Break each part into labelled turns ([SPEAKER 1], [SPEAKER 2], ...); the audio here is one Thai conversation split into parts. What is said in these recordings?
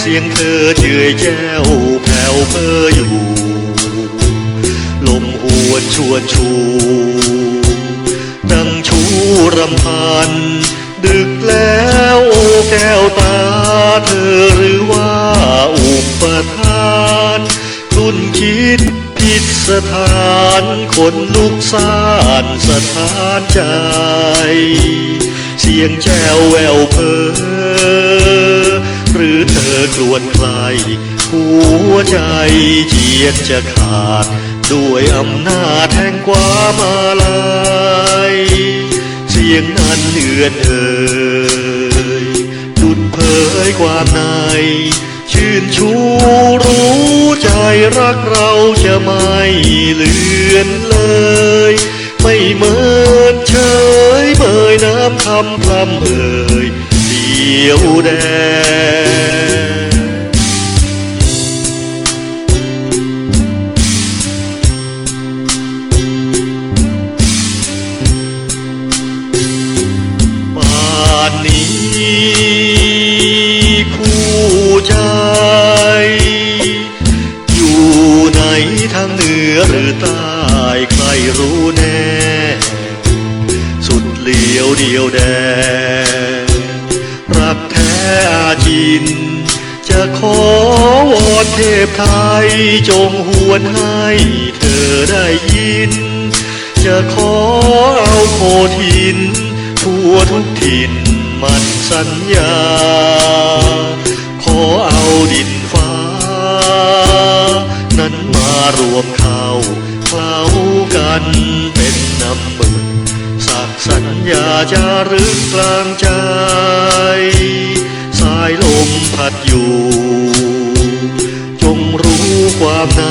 [SPEAKER 1] เสียงเธอเจือยแจ้วแผ่วเพ้ออยู่ ลมหวนชวนชูดังชูรำพัน ดึกแล้วโอ้แก้วตาเธอหรือว่าอุปทานคุณคิดผิดสถานคนลุกสานสถานใจ เสียงแจ้วแววเพอหรือ เธอกลวนใครหัวใจเจียดจะขาด ด้วยอำนาจแห่งความอาลัยเสียงนั้นเอือนเอ่ยดุดเผยความใน ชื่นชูรู้ใจรักเราจะไม่เลือนเลย ไม่เมินเฉยเบยน้ำคำพรำเอ่ยเดียวแดงานนี้คู่ใจ อยู่ไหนทางเหนือหรือใต้ใครรู้แน่ สุดเหลียวเดียวแดงรักแท้อาจิน จะขอวอนเทพไทยจงหวนให้เธอได้ยิน จะขอเอาโคทินทั่วทุกถิ่น มันสัญญา ขอเอาดินฟ้า นั้นมารวมเข้าเคล้ากันเป็นน้ำมึนสักสัญญาจะรึกกลางใจ สายลมพัดอยู่ จงรู้ความใน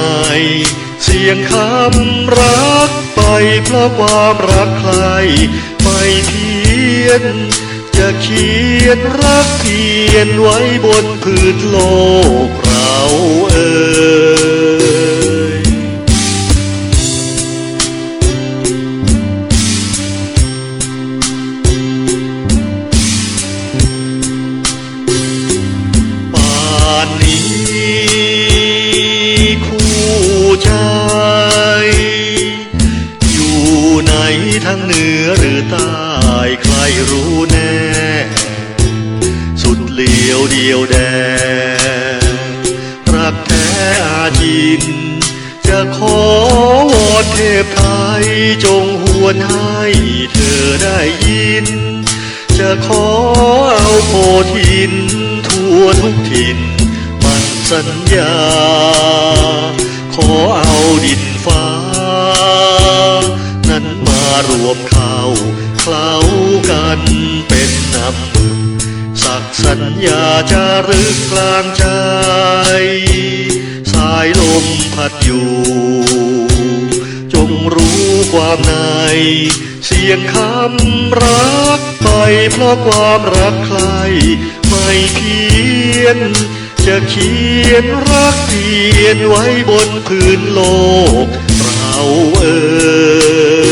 [SPEAKER 1] เสียงคำรักไปเพราะความรักใครไม่เพี้ยน จะเขียนรักเพียนไว้บนพื้นโลกเราเอ่ยป่านนี้คู่ใจ อยู่ไหนทางเหนือหรือใต้ใครรู้แน่ เหลียวเดียวแดงรักแท้อาจิน จะขอวอนเทพไทยจงหวนให้เธอได้ยิน จะขอเอาโพธิน ทั่วทุกถิ่นมันสัญญา ขอเอาดินฟ้า นั้นมารวมเข้าเคล้ากันเป็น สัญญาจะรึกกลางใจ สายลมพัดอยู่ จงรู้ความใน เสียงคำรักไปเพราะความรักใคร ไม่เพียน จะเขียนรักเพียนไว้บนพื้นโลก เราเอ่